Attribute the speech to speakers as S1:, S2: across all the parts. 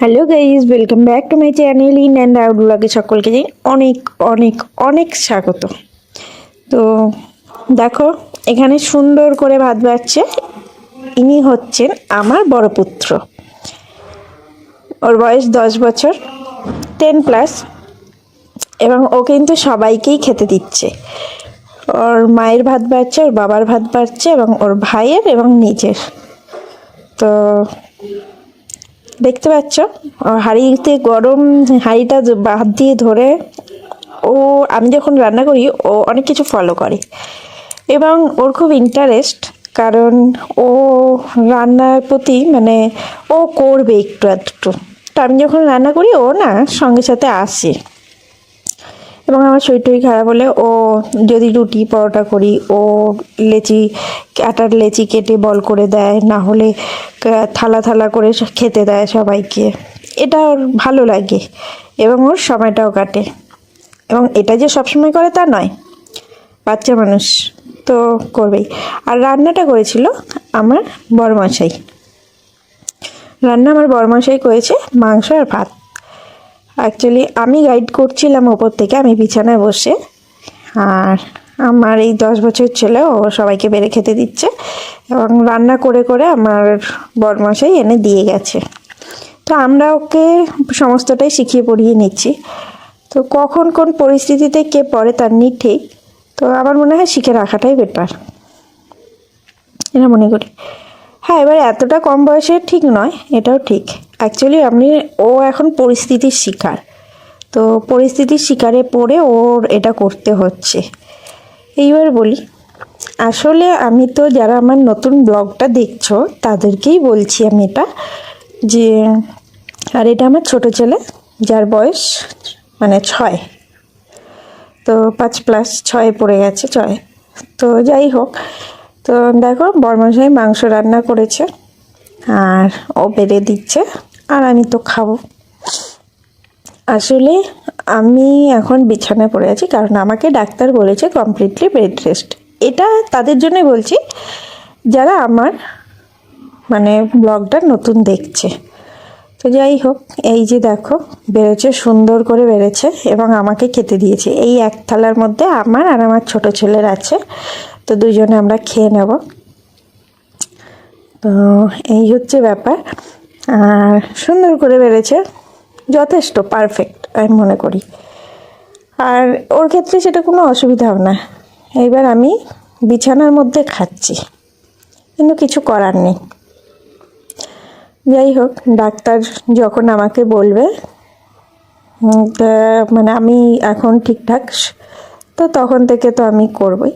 S1: Hello guys welcome back to my channel in and out ব্লগে সকলকে অনেক অনেক অনেক স্বাগত। তো দেখো, এখানে সুন্দর করে ভাত বাড়ছে। ইনি হচ্ছেন আমার বড় পুত্র। ওর বয়স দশ বছর টেন প্লাস এবং ও কিন্তু সবাইকেই খেতে দিচ্ছে। ওর মায়ের ভাত বাড়ছে, ওর বাবার ভাত বাড়ছে, এবং ওর ভাইয়ের এবং নিজের। তো দেখতে পাচ্ছ? হাঁড়িতে গরম হাঁড়িটা বাদ দিয়ে ধরে, ও, আমি যখন রান্না করি, ও অনেক কিছু ফলো করে। এবং ওর খুব ইন্টারেস্ট কারণ ও রান্নার প্রতি মানে ও করবে একটু একটু তো আমি যখন রান্না করি, ও না সঙ্গে সাথে আসে। এবং আমার শরীর টরীর খারাপ হলে ও যদি রুটি পরোটা করি, ও লেচি, আটার লেচি কেটে বল করে দেয়, না হলে থালা থালা করে খেতে দেয় সবাইকে। এটা ওর ভালো লাগে এবং ওর সময়টাও কাটে। এবং এটা যে সবসময় করে তা নয়, বাচ্চা মানুষ তো করবেই। আর রান্নাটা করেছিল আমার বড়মশাই রান্না আমার বড়মশাই করেছে মাংস আর ভাত। অ্যাকচুয়ালি আমি গাইড করছিলাম ওপর থেকে, আমি বিছানায় বসে। আর আমার এই দশ বছর ছেলে, ও সবাইকে বেড়ে খেতে দিচ্ছে এবং রান্না করে করে আমার বরমাসাই এনে দিয়ে গেছে। তো আমরা ওকে সমস্তটাই শিখিয়ে পড়িয়ে নিচ্ছি। তো কখন কোন পরিস্থিতিতে কে পড়ে তার নেই ঠিক, তো আমার মনে হয় শিখে রাখাটাই বেটার এটা মনে করি। হ্যাঁ এবার এতটা কম বয়সে ঠিক নয়, এটাও ঠিক। অ্যাকচুয়ালি আপনি, ও এখন পরিস্থিতির শিকার। তো পরিস্থিতির শিকারে পড়ে ওর এটা করতে হচ্ছে। এইবার বলি, আসলে আমি তো যারা আমার নতুন ব্লগটা দেখছ, তাদেরকেই বলছি আমি এটা, যে, আর এটা আমার ছোট ছেলে, যার বয়স মানে ছয়। তো পাঁচ প্লাস ছয় পড়ে গেছে, ছয়। তো যাই হোক, তো দেখো, বর্মশাই মাংস রান্না করেছে, আর ও বেড়ে দিচ্ছে। আর আমি তো খাব। আসলে আমি এখন বিছানায় পড়ে আছি কারণ আমাকে ডাক্তার বলেছে কমপ্লিটলি বেড রেস্ট এটা তাদের জন্যই বলছি, যারা আমার মানে ব্লগটা নতুন দেখছে। তো যাই হোক, এই যে দেখো বেড়েছে সুন্দর করে বেড়েছে এবং আমাকে খেতে দিয়েছে। এই এক থালার মধ্যে আমার আর আমার ছোট ছেলের আছে, তো দুজনে আমরা খেয়ে নেব। তো এই হচ্ছে ব্যাপার। আর সুন্দর করে বেড়েছে। যথেষ্ট পারফেক্ট আমি মনে করি। আর ওর ক্ষেত্রে সেটা কোনো অসুবিধাও না। এইবার আমি বিছানার মধ্যে খাচ্ছি। কিন্তু কিছু করার নেই। যাই হোক, ডাক্তার যখন আমাকে বলবে মানে আমি এখন ঠিকঠাক, তো তখন থেকে তো আমি করবই।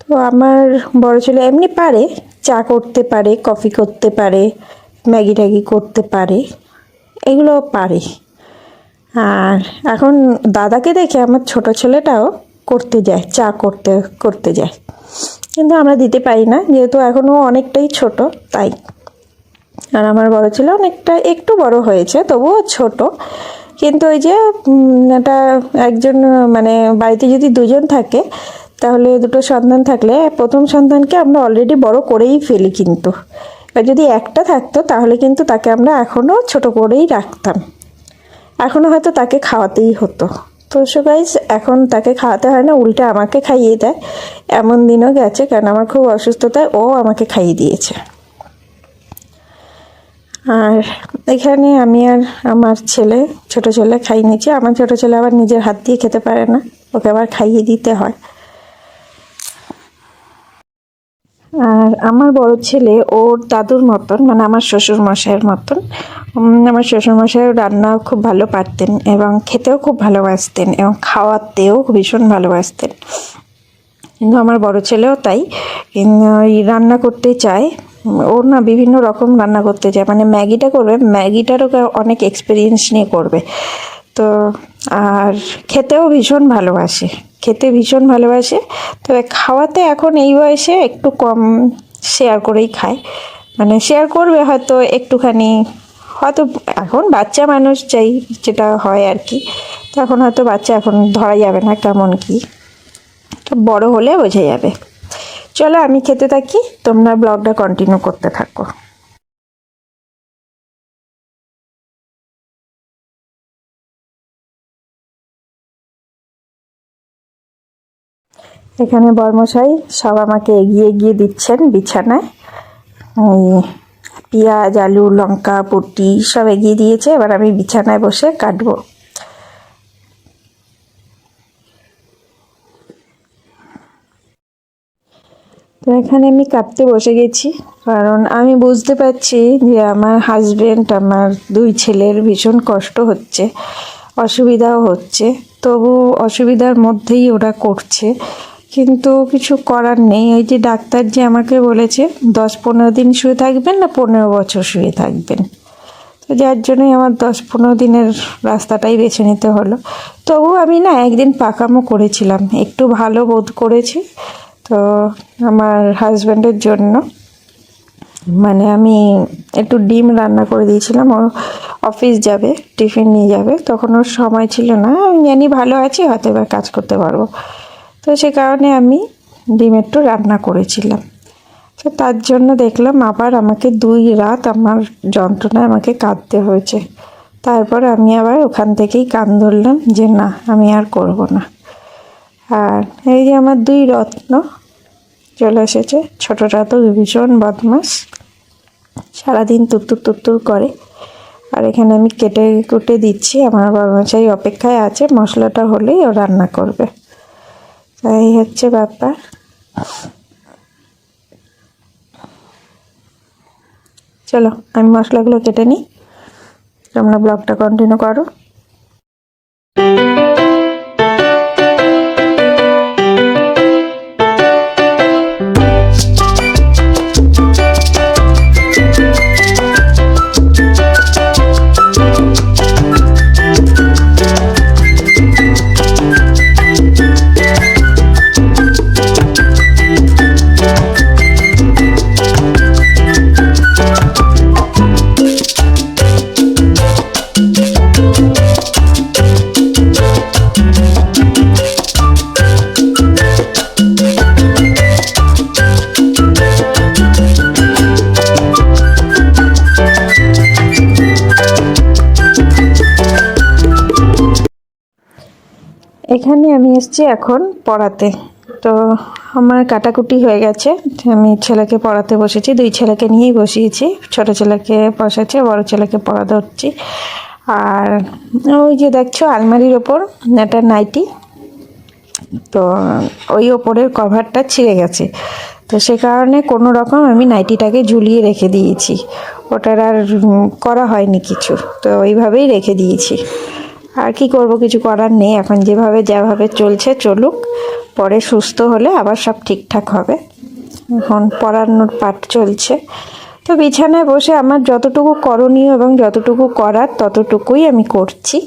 S1: তো আমার বড় ছেলে এমনি পারে, চা করতে পারে, কফি করতে পারে ম্যাগি ট্যাগি করতে পারে এগুলো পারে। আর এখন দাদাকে দেখে আমার ছোট ছেলেটাও করতে যায়, চা করতে করতে যায়। কিন্তু আমরা দিতে পারি না, যেহেতু এখনও অনেকটাই ছোট, তাই। আর আমার বড় ছেলে অনেকটা একটু বড় হয়েছে, তবুও ছোট। কিন্তু ওই যে এটা একজন মানে বাড়িতে যদি দুজন থাকে, তাহলে দুটো সন্তান থাকলে প্রথম সন্তানকে আমরা অলরেডি বড় করেই ফেলি কিন্তু। এবার যদি একটা থাকতো, তাহলে কিন্তু তাকে আমরা এখনও ছোট করেই রাখতাম। এখনও হয়তো তাকে খাওয়াতেই হতো। তো সো গাইজ এখন তাকে খাওয়াতে হয় না, উল্টে আমাকে খাইয়ে দেয়। এমন দিনও গেছে কারণ আমার খুব অসুস্থতায় ও আমাকে খাইয়ে দিয়েছে। আর এখানে আমি আর আমার ছেলে, ছোট ছেলে খাই নিচ্ছি। আমার ছোট ছেলে আবার নিজের হাত দিয়ে খেতে পারে না। ওকে আবার খাইয়ে দিতে হয়। আর আমার বড় ছেলে ওর দাদুর মতন মানে আমার শ্বশুর মশাইয়ের মতন আমার শ্বশুর মশাই রান্না খুব ভালো পারতেন এবং খেতেও খুব ভালোবাসতেন এবং খাওয়াতেও ভীষণ ভালোবাসতেন। কিন্তু আমার বড় ছেলেও তাই রান্না করতে চায়। উম, ও না বিভিন্ন রকম রান্না করতে চায় মানে ম্যাগিটা করবে ম্যাগিটারও অনেক এক্সপিরিয়েন্স নিয়ে করবে। তো আর খেতেও ভীষণ ভালোবাসে। খেতে ভীষণ ভালোবাসে। তবে খাওয়াতে এখন এই বয়সে একটু কম শেয়ার করেই খায়। মানে শেয়ার করবে হয়তো একটুখানি, হয়তো এখন বাচ্চা মানুষ চাই যেটা হয় আর কি তো এখন হয়তো বাচ্চা এখন ধরা যাবে না কেমন কি। তো বড় হলে বোঝা যাবে। চলো আমি খেতে থাকি, তোমরা ব্লগটা কন্টিনিউ করতে থাকো। এখানে বর্মশাই সব আমাকে এগিয়ে এগিয়ে দিচ্ছেন বিছানায়। ওই পেঁয়াজ, আলু, লঙ্কা, পুটি সব এগিয়ে দিয়েছে, এবার আমি বিছানায় বসে কাটবো। তো এখানে আমি কাটতে বসে গেছি, কারণ আমি বুঝতে পারছি যে আমার হাজবেন্ড আমার দুই ছেলের ভীষণ কষ্ট হচ্ছে, অসুবিধাও হচ্ছে। তবু অসুবিধার মধ্যেই ওরা করছে। কিন্তু কিছু করার নেই। ওই যে ডাক্তার যে আমাকে বলেছে, দশ পনেরো দিন শুয়ে থাকবেন না পনেরো বছর শুয়ে থাকবেন। তো যার জন্যই আমার দশ পনেরো দিনের রাস্তাটাই বেছে নিতে হলো। তবু আমি না একদিন পাকামো করেছিলাম। একটু ভালো বোধ করেছি। তো আমার হাজব্যান্ডের জন্য মানে আমি একটু ডিম রান্না করে দিয়েছিলাম। ও অফিস যাবে, টিফিন নিয়ে যাবে। তখন ওর সময় ছিল না। আমি জানি ভালো আছি, হয়তো এবার কাজ করতে পারব। তো সে কারণে আমি ডিম একটু রান্না করেছিলাম। তো তার জন্য দেখলাম আবার আমাকে দুই রাত আমার যন্ত্রণায় আমাকে কাঁদতে হয়েছে। তারপর আমি আবার ওখান থেকেই কান ধরলাম যে না, আমি আর করব না। আর এই যে আমার দুই রত্ন চলে এসেছে ছোটোটা তো ভীষণ বদমাস সারাদিন তুত্তুর তুত্তুর করে। আর এখানে আমি কেটে কুটে দিচ্ছি, আমার বর্মচারী অপেক্ষায় আছে, মশলাটা হলেই ও রান্না করবে। তাই হচ্ছে ব্যাপার। চলো আমি মশলাগুলো কেটে নিই। তোমরা ব্লগটা কন্টিনিউ করো। এখানে আমি এসেছি এখন পড়াতে। তো আমার কাটাকুটি হয়ে গেছে। আমি ছেলেকে পড়াতে বসেছি, দুই ছেলেকে নিয়েই বসিয়েছি। ছোট ছেলেকে বসেছে বড় ছেলেকে পড়া ধরছি। আর ওই যে দেখছ, আলমারির ওপর একটা নাইটি। তো ওই ওপরের কভারটা ছিঁড়ে গেছে। তো সে কারণে কোনো রকম আমি নাইটিটাকে ঝুলিয়ে রেখে দিয়েছি। ওটার আর করা হয়নি কিছু। তো ওইভাবেই রেখে দিয়েছি। আর কি করব, কিছু করার নেই। এখন যেভাবে যেভাবে চলছে, চলুক। পরে সুস্থ হলে আবার সব ঠিকঠাক হবে। এখন পড়ানোর পাঠ চলছে। তো বিছানায় বসে আমার যতটুকু করণীয় এবং যতটুকু করার ততটুকুই আমি করছি।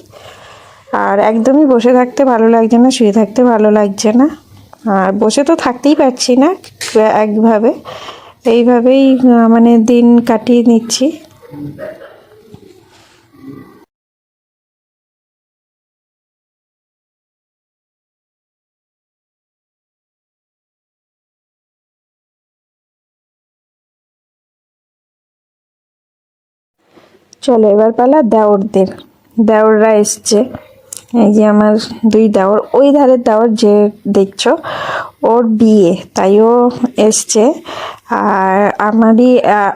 S1: আর একদমই বসে থাকতে ভালো লাগছে না, শুয়ে থাকতে ভালো লাগছে না। আর বসে তো থাকতেই পারছি না, একভাবে। এইভাবেই মানে দিন কাটিয়ে নিচ্ছি। চলো, এবার পালা দেওরদের। দেওররা এসছে। এই যে আমার দুই দেওর। ওই ধারের দেওর যে দেখছ ওর বিয়ে তাই ও এসছে। আর আমারই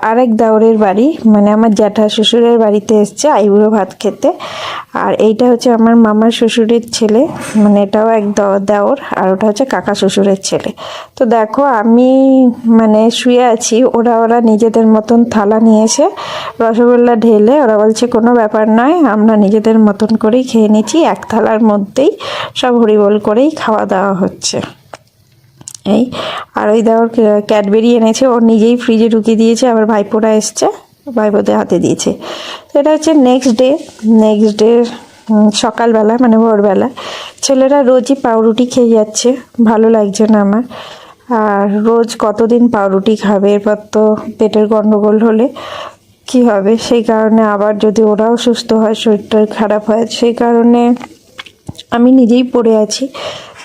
S1: আরেক দেওরের বাড়ি মানে আমার জ্যাঠা শ্বশুরের বাড়িতে এসছে, আইবুড়ো ভাত খেতে। আর এইটা হচ্ছে আমার মামার শ্বশুরের ছেলে মানে এটাও এক দেওর, আর ওটা হচ্ছে কাকা শ্বশুরের ছেলে। তো দেখো, আমি মানে শুয়ে আছি, ওরা ওরা নিজেদের মতন থালা নিয়ে এসে রসগোল্লা ঢেলে, ওরা বলছে, কোনো ব্যাপার নয়, আমরা নিজেদের মতন করেই খেয়ে নিচ্ছি, এক থালার মধ্যেই সব হরিবোল করেই খাওয়া দাওয়া হচ্ছে। এই, আর ওই দেওয়ার ক্যাডবেরি এনেছে ওর নিজেই ফ্রিজে ঢুকিয়ে দিয়েছে, আবার ভাইপোরা এসছে, ভাইপোদের হাতে দিয়েছে। তো এটা হচ্ছে নেক্সট ডে নেক্সট ডে সকালবেলা মানে ভোরবেলা। ছেলেরা রোজই পাউরুটি খেয়ে যাচ্ছে, ভালো লাগছে না আমার। আর রোজ কতদিন পাউরুটি খাবে? এরপর তো পেটের গণ্ডগোল হলে কি হবে? সেই কারণে আবার যদি ওরাও সুস্থ হয়, শরীরটা খারাপ হয়, সেই কারণে আমি নিজেই পড়ে আছি।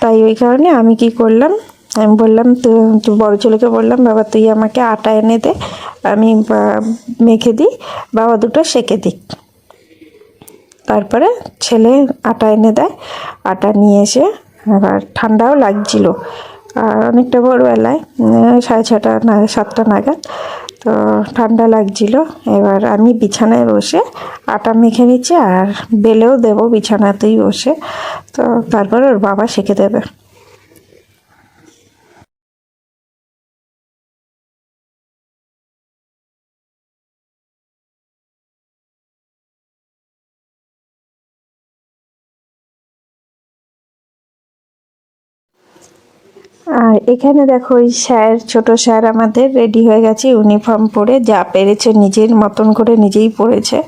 S1: তাই ওই কারণে আমি কি করলাম আমি বললাম তো বড় ছেলেকে বললাম বাবা তুই আমাকে আটা এনে দে আমি মেখে দিই বাবা দুটো সেকে দিক। তারপরে ছেলে আটা এনে দেয় আটা নিয়ে এসে আবার ঠান্ডাও লাগছিল আর অনেকটা উম, সাড়ে ছটা না সাতটা নাগাদ তো ঠান্ডা লাগছিল এবার আমি বিছানায় বসে আটা মেখে নিচ্ছি আর বেলেও দেবো বিছানাতেই বসে তো তারপর ওর বাবা শিখে দেবে। আর এখানে দেখো ওই স্যার, ছোট স্যার আমাদের রেডি হয়ে গেছে ইউনিফর্ম পরে যা পেরেছে নিজের মতন করে নিজেই পড়েছে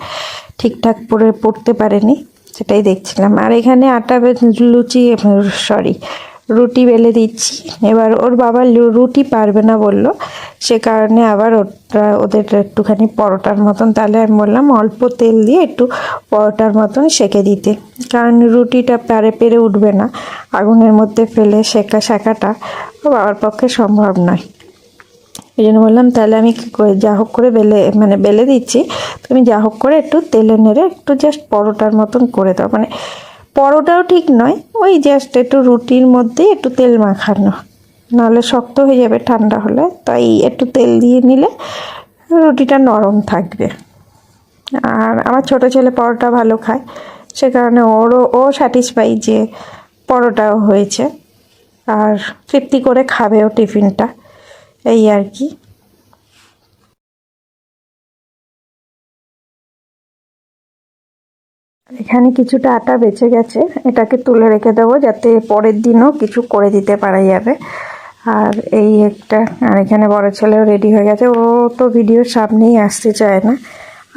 S1: ঠিকঠাক পরে পড়তে পারেনি, সেটাই দেখছিলাম। আর এখানে আটা লুচি সরি রুটি বেলে দিচ্ছি। এবার ওর বাবা রুটি পারবে না বলল। সে কারণে আবার ওটা ওদের একটুখানি পরোটার মতন। তাহলে আমি বললাম অল্প তেল দিয়ে একটু পরোটার মতন সেকে দিতে। কারণ রুটিটা পারে পেরে উঠবে না। আগুনের মধ্যে ফেলে সেকা শেখাটা বাবার পক্ষে সম্ভব নয়। এই জন্য বললাম, তাহলে আমি কী করে, যা হোক করে বেলে মানে বেলে দিচ্ছি। তুমি যা হোক করে একটু তেলে নেড়ে একটু জাস্ট পরোটার মতন করে দাও। মানে পরোটাও ঠিক নয়, ওই জাস্ট একটু রুটির মধ্যে একটু তেল মাখানো। নাহলে শক্ত হয়ে যাবে ঠান্ডা হলে, তাই একটু তেল দিয়ে নিলে রুটিটা নরম থাকবে। আর আমার ছোট ছেলে পরোটা ভালো খায়, সে কারণে ওরও, ও স্যাটিসফাই যে পরোটাও হয়েছে। আর তৃপ্তি করে খাবেও টিফিনটা, এই আর কি। এখানে কিছুটা আটা বেঁচে গেছে। এটাকে তুলে রেখে দেবো যাতে পরের দিনও কিছু করে দিতে পারা যাবে। আর এই একটা, আর এখানে বড় ছেলেও রেডি হয়ে গেছে। ও তো ভিডিওর সামনেই আসতে চায় না।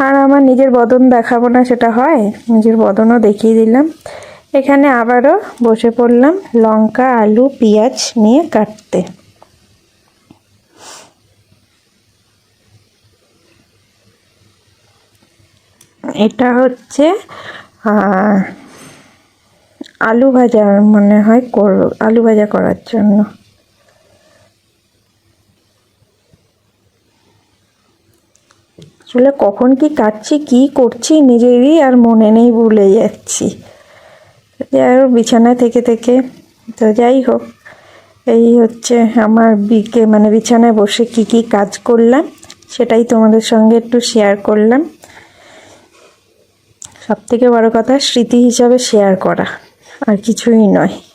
S1: আর আমার নিজের বদন দেখাবো না, সেটা হয়? নিজের বদনও দেখিয়ে দিলাম। এখানে আবারও বসে পড়লাম লঙ্কা, আলু, পেঁয়াজ নিয়ে কাটতে। এটা হচ্ছে আহ, আলু ভাজা মনে হয় কর আলু ভাজা করার জন্য। আসলে কখন কি কাটছি কি করছি নিজেরই আর মনে নেই ভুলে যাচ্ছি। যাই হোক বিছানায় থেকে থেকে তো যাই হোক এই হচ্ছে আমার বিকে মানে বিছানায় বসে কি কি কাজ করলাম সেটাই তোমাদের সঙ্গে একটু শেয়ার করলাম। সব থেকে বড় কথা স্মৃতি হিসাবে শেয়ার করা। আর কিছুই নয়।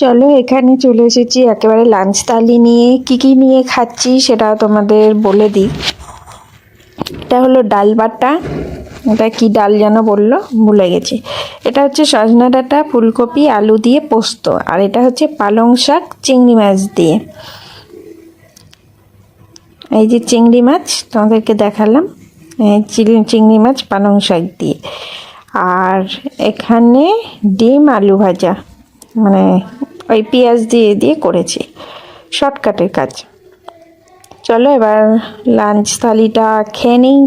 S1: চলো, এখানে চলে এসেছি। একেবারে লাঞ্চ থালি নিয়ে। কি কি নিয়ে খাচ্ছি সেটা তোমাদের বলে দিই। এটা হলো ডাল বাটা। এটা কি ডাল যেন বলল? ভুলে গেছি। এটা হচ্ছে সজনা ডাঁটা, ফুলকপি, আলু দিয়ে পোস্ত। আর এটা হচ্ছে পালং শাক, চিংড়ি মাছ দিয়ে। এই যে চিংড়ি মাছ, তোমাদেরকে দেখালাম। চিংড়ি মাছ, পালং শাক দিয়ে। আর এখানে ডিম, আলু ভাজা। মানে ওই পেঁয়াজ দিয়ে দিয়ে করেছি। শর্টকাটের কাজ। চলো এবার লাঞ্চ থালিটা খেয়ে নিই।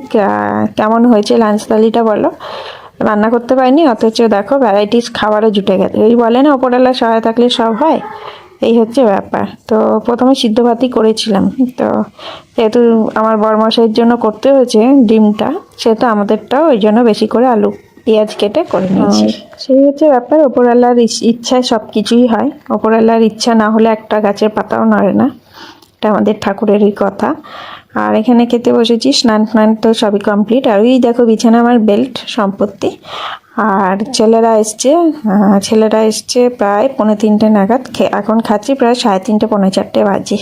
S1: কেমন হয়েছে লাঞ্চ থালিটা বলো? রান্না করতে পারিনি, অথচ দেখো ভ্যারাইটিস খাবারও জুটে গেছে। ওই বলে না, ওপরওয়ালা সহায় থাকলে সব হয়? এই হচ্ছে ব্যাপার। তো প্রথমে সিদ্ধ ভাতই করেছিলাম। তো যেহেতু আমার বরমশাইয়ের জন্য করতে হয়েছে ডিমটা, সেহেতু আমাদেরটাও ওই জন্য বেশি করে আলু। পেঁয়াজ কেটে করে নিয়েছি। সেই হচ্ছে ব্যাপার। ওপরওয়ালার ইচ্ছায় সব কিছুই হয়। ওপরওয়ালার ইচ্ছা না হলে একটা গাছের পাতাও নড়ে না। এটা আমাদের ঠাকুরেরই কথা। আর এখানে খেতে বসেছি স্নান টান তো সবই কমপ্লিট। আর ওই দেখো বিছানা আমার বেল্ট সম্পত্তি। আর ছেলেরা এসছে ছেলেরা এসছে প্রায় পৌনে তিনটে নাগাদ। এখন খাচ্ছি প্রায় সাড়ে তিনটে পৌনে চারটে বাজে।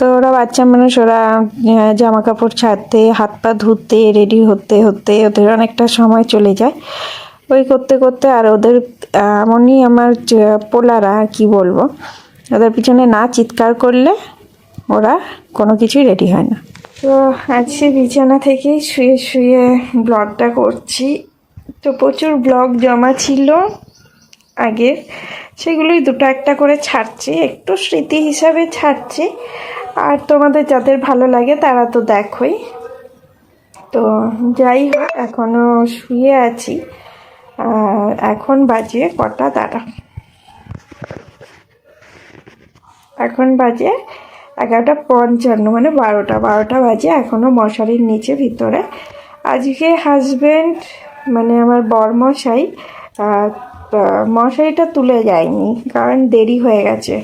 S1: তো ওরা বাচ্চা মানুষ, ওরা জামা কাপড় ছাড়তে, হাত পা ধুতে রেডি হতে হতে ওদের অনেকটা সময় চলে যায়। ওই করতে করতে আর ওদের, এমনই আমার পোলারা, কি বলব, ওদের পিছনে না চিৎকার করলে ওরা কোনো কিছুই রেডি হয় না। তো আজকে বিছানা থেকেই শুয়ে শুয়ে ব্লগটা করছি। তো প্রচুর ব্লগ জমা ছিল আগের। সেগুলোই দুটো একটা করে ছাড়ছি, একটু স্মৃতি হিসাবে ছাড়ছি। আর তোমাদের যাদের ভালো লাগে তারা তো দেখোই। তো যাই হোক এখনও শুয়ে আছি। এখন বাজে কটা দাঁড়া এখন বাজে এগারোটা পঞ্চান্ন মানে বারোটা বারোটা বাজে এখনও মশারির নিচে ভিতরে। আজকে হাজবেন্ড মানে আমার বরমশাই মশারিটা তুলে যায়নি কারণ দেরি হয়ে গেছে।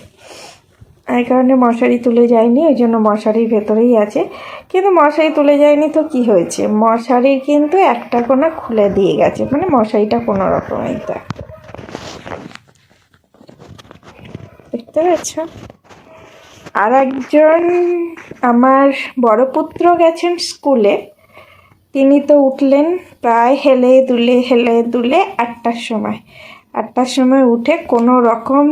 S1: এই কারণে মশারি তুলে যায়নি, ওই জন্য মশারির ভেতরেই আছে। কিন্তু মশারি তুলে যায়নি তো কি হয়েছে? মশারির কিন্তু একটা কোনা খুলে দিয়ে গেছে মানে মশারিটা কোনো রকমের দেখ দেখতে পাচ্ছ? আর একজন আমার বড় পুত্র গেছেন স্কুলে। তিনি তো উঠলেন প্রায় হেলে দুলে হেলে দুলে আটটার সময়। আটটার সময় উঠে কোনো রকম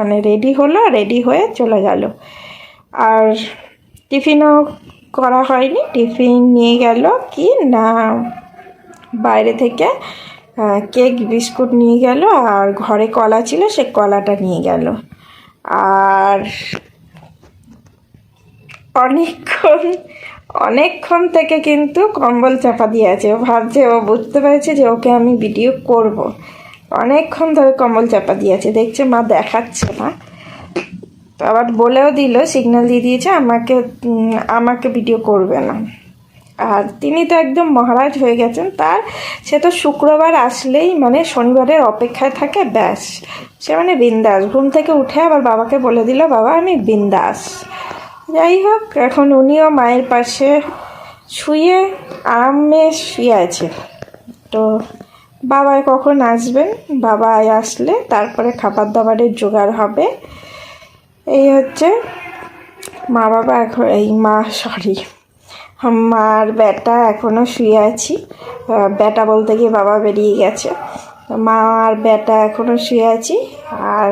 S1: মানে রেডি হলো রেডি হয়ে চলে গেল। আর টিফিনও করা হয়নি, টিফিন নিয়ে গেল কি না বাইরে থেকে কেক, বিস্কুট নিয়ে গেল আর ঘরে কলা ছিল, সে কলাটা নিয়ে গেল। আর অনেকক্ষণ অনেকক্ষণ থেকে কিন্তু কম্বল চাপা দিয়ে আছে। ও ভাবছে, ও বুঝতে পেরেছে যে ওকে আমি ভিডিও করব। অনেকক্ষণ ধরে কম্বল চাপা দিয়েছে। দেখছে মা দেখাচ্ছে না। তো আবার বলেও দিল সিগন্যাল দিয়ে দিয়েছে, আমাকে আমাকে ভিডিও করবে না। আর তিনি তো একদম মহারাজ হয়ে গেছেন। তার, সে তো শুক্রবার আসলেই মানে শনিবারের অপেক্ষায় থাকে, ব্যাস। সে মানে বিন্দাস। ঘুম থেকে উঠে আবার বাবাকে বলে দিল, বাবা, আমি বিন্দাস। যাই হোক, এখন উনিও মায়ের পাশে শুয়ে আরামে শুয়ে আছে। তো বাবা কখন আসবেন? বাবা আসলে তারপরে খাবার দাবারের জোগাড় হবে। এই হচ্ছে মা বাবা এখন, এই মা সরি মার বেটা এখনও শুয়ে আছি। বেটা বলতে গিয়ে বাবা বেরিয়ে গেছে। মা আর বেটা এখনও শুয়ে আছি। আর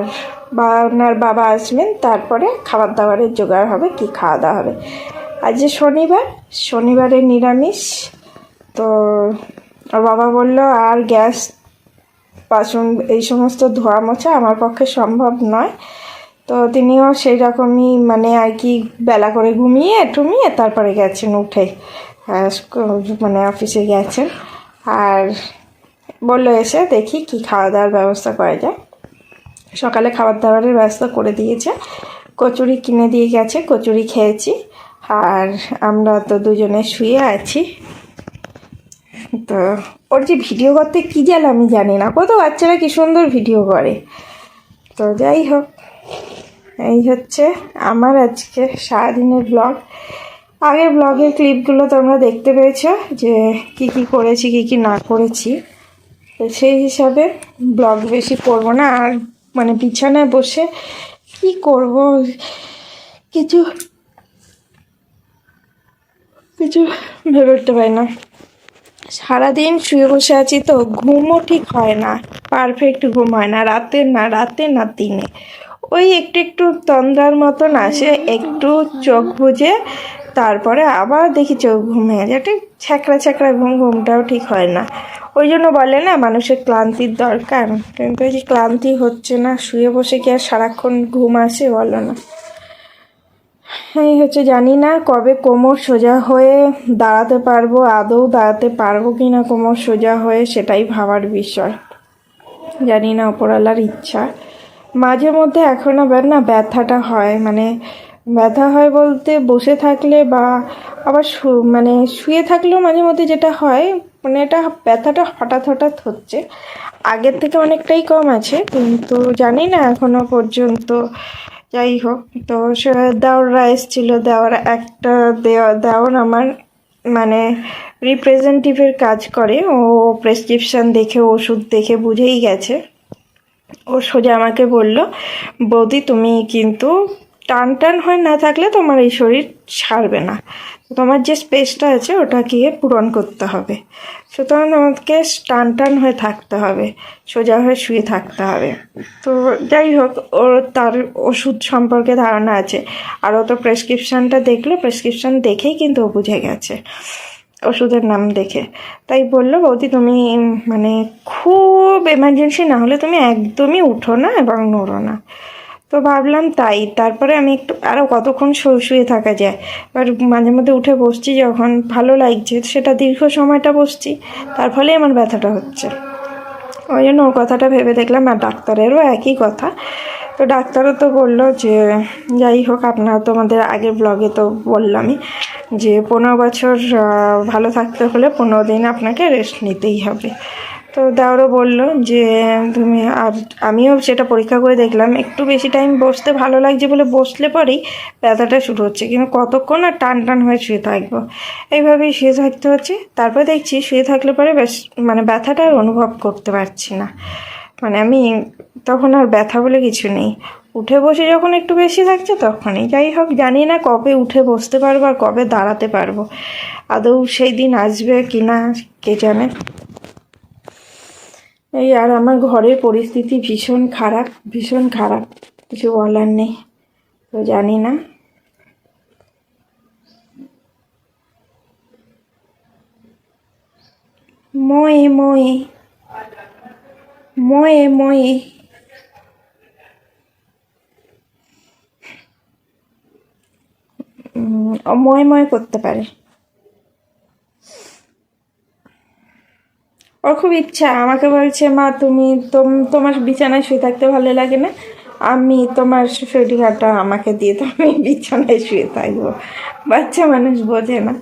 S1: বা, ওনার বাবা আসবেন, তারপরে খাবার দাবারের জোগাড় হবে, কি খাওয়া দাওয়া হবে। আজ যে শনিবার শনিবারে নিরামিষ, তো ওর বাবা বলল, আর গ্যাস, বাসন, এই সমস্ত ধোয়া মোছা আমার পক্ষে সম্ভব নয়। তো তিনিও সেই রকমই মানে আর কি বেলা করে ঘুমিয়ে টুমিয়ে তারপরে গেছেন উঠে মানে অফিসে গেছেন। আর বলল এসে দেখি কি খাওয়া দাওয়ার ব্যবস্থা করা যায়। সকালে খাবার দাবারের ব্যবস্থা করে দিয়েছে। কচুরি কিনে দিয়ে গেছে, কচুরি খেয়েছি। আর আমরা তো দুজনে শুয়ে আছি। তো, ওর যে ভিডিও করতে কী জাল আমি জানি না। কত বাচ্চারা কি সুন্দর ভিডিও করে। তো যাই হোক, এই হচ্ছে আমার আজকে সারাদিনের ব্লগ আগের ব্লগের ক্লিপগুলো তোমরা দেখতে পেয়েছ, যে কি কি করেছি, কি কি না করেছি। তো সেই হিসাবে ব্লগ বেশি করব না, আর মানে বিছানায় বসে কি করব, কিছু কিছু ভেবে উঠতে পারি না। সারাদিন শুয়ে বসে আছি তো, ঘুমও ঠিক হয় না পারফেক্ট ঘুম হয় না রাতে না রাতে না, দিনে। ওই একটু একটু তন্দ্রার মতন আসে একটু চোখ বুঝে তারপরে আবার দেখি চোখ ঘুমিয়ে যায় একটা ছ্যাঁকড়া ছ্যাঁকড়া ঘুম, ঘুমটাও ঠিক হয় না। ওই জন্য বলে না, মানুষের ক্লান্তির দরকার। কিন্তু যে ক্লান্তি হচ্ছে না, শুয়ে বসে কি আর সারাক্ষণ ঘুম আসে বলো না। এই হচ্ছে জানি না কবে কোমর সোজা হয়ে দাঁড়াতে পারব, আদৌ দাঁড়াতে পারব কি না কোমর সোজা হয়ে সেটাই ভাবার বিষয়। জানি না ওপরওয়ালার ইচ্ছা। মাঝে মধ্যে এখন আবার না ব্যথাটা হয় মানে ব্যথা হয় বলতে বসে থাকলে বা আবার মানে শুয়ে থাকলেও মাঝে মধ্যে যেটা হয় মানে এটা ব্যথাটা হঠাৎ হঠাৎ হচ্ছে। আগের থেকে অনেকটাই কম আছে, কিন্তু জানি না এখনও পর্যন্ত যাই হোক তো সে দেওররা এসেছিল দেওয়ার একটা দেওয়া, দেওয়ার আমার মানে রিপ্রেজেন্টেটিভের কাজ করে। ও প্রেসক্রিপশান দেখে, ওষুধ দেখে বুঝেই গেছে। ও সোজা আমাকে বলল, বৌদি, তুমি কিন্তু টান টান হয়ে না থাকলে তোমার এই শরীর ছাড়বে না। তোমার যে স্পেসটা আছে, ওটা গিয়ে পূরণ করতে হবে। সুতরাং তোমাকে টান টান হয়ে থাকতে হবে, সোজা হয়ে শুয়ে থাকতে হবে। তো যাই হোক, ওর তার ওষুধ সম্পর্কে ধারণা আছে। আর ও তো প্রেসক্রিপশানটা দেখল প্রেসক্রিপশান দেখেই কিন্তু ও বুঝে গেছে, ওষুধের নাম দেখে। তাই বলল, বৌদি, তুমি মানে খুব এমার্জেন্সি না হলে তুমি একদমই উঠো না এবং নড়ো না। তো ভাবলাম তাই। তারপরে আমি একটু আরও কতক্ষণ শুয়ে থাকা যায়। এবার মাঝে মধ্যে উঠে বসছি যখন ভালো লাগছে, সেটা দীর্ঘ সময়টা বসছি, তার ফলে আমার ব্যথাটা হচ্ছে। ওই জন্য ও কথাটা ভেবে দেখলাম, আর ডাক্তারেরও একই কথা। তো ডাক্তারও তো বলল যে, যাই হোক, আপনারা তোমাদের আগের ব্লগে তো বললামই যে, পনেরো বছর ভালো থাকতে হলে পনেরো দিন আপনাকে রেস্ট নিতেই হবে। তো দেওয়ারও বলল যে, তুমি আমিও সেটা পরীক্ষা করে দেখলাম। একটু বেশি টাইম বসতে ভালো লাগছে বলে বসলে পরেই ব্যথাটা শুরু হচ্ছে। কিন্তু কতক্ষণ আর টান টান হয়ে শুয়ে থাকব? এইভাবেই শুয়ে থাকতে হচ্ছে। তারপর দেখছি শুয়ে থাকলে পরে মানে ব্যথাটা আর অনুভব করতে পারছি না। মানে আমি তখন আর ব্যথা বলে কিছু নেই। উঠে বসে যখন একটু বেশি থাকছে তখনই। যাই হোক, জানি না কবে উঠে বসতে পারব আর কবে দাঁড়াতে পারব। আদৌ সেই দিন আসবে কি না কে জানে? এই আর আমার ঘরের পরিস্থিতি ভীষণ খারাপ ভীষণ খারাপ। কিছু বলার নেই, তো জানি না। ময়ে ময়ে ময়ে ময়ে। ময়ে ময়ে করতে পারে। ওর খুব ইচ্ছা। আমাকে বলছে মা তুমি তোম- তোমার বিছানায় শুয়ে থাকতে ভালো লাগে না। আমি তোমার শরীরটা আমাকে দিয়ে তো আমি বিছানায় শুয়ে থাকব। বাচ্চা মানুষ বোঝে না।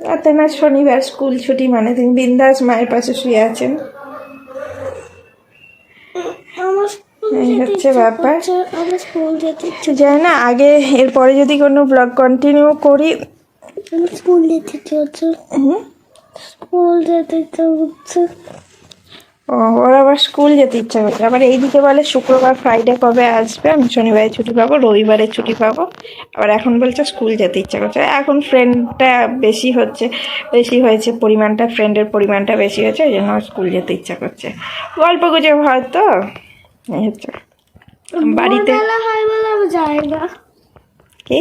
S1: রাতে না শনিবার স্কুল ছুটি মানে তিনি বিন্দাস মায়ের পাশে শুয়ে আছেন। এই হচ্ছে ব্যাপার। জানি না আগে এরপরে যদি কোনো ব্লগ কন্টিনিউ করি।
S2: স্কুল যেতে স্কুল যেতে ইচ্ছে হচ্ছে
S1: ও ওর আবার স্কুল যেতে ইচ্ছা করছে। আবার এইদিকে বলে শুক্রবার ফ্রাইডে কবে আসবে? আমি শনিবারে ছুটি পাবো রবিবারে ছুটি পাবো। আবার এখন বলছে স্কুল যেতে ইচ্ছা করছে। এখন ফ্রেন্ডটা বেশি হচ্ছে বেশি হয়েছে পরিমাণটা ফ্রেন্ডের পরিমাণটা বেশি হয়েছে ওই জন্য স্কুল যেতে ইচ্ছা করছে। গল্প গুজব হয়তো এই হচ্ছে। বাড়িতে
S2: হয়
S1: কি?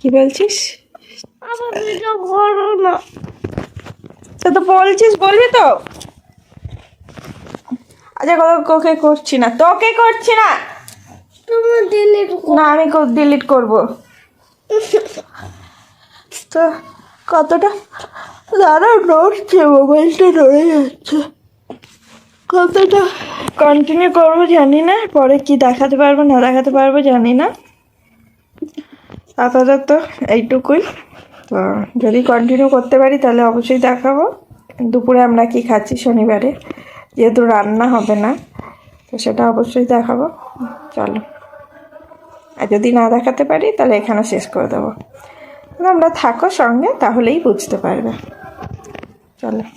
S1: কি বলছিস?
S2: আমার ভিডিও করো না।
S1: তো তো বলছিস বলবি তো? আচ্ছা ক- ওকে করছি না। তোকে করছি না।
S2: তুমি ডিলিট
S1: না আমি ডিলিট করব। তো কতটা? দাঁড়া নড়ছে মোবাইলটা নড়ে যাচ্ছে। কতটা? কন্টিনিউ করব জানি না। পরে কি দেখাতে পারব না দেখাতে পারব জানি না। আপাতত এইটুকুই। তো যদি কন্টিনিউ করতে পারি, তাহলে অবশ্যই দেখাবো। দুপুরে আমরা কি খাচ্ছি শনিবারে, যেহেতু রান্না হবে না, তো সেটা অবশ্যই দেখাবো। চলো। আর যদি না দেখাতে পারি, তাহলে এখানে শেষ করে দেবো। আমরা থাকো সঙ্গে, তাহলেই বুঝতে পারবে। চলো।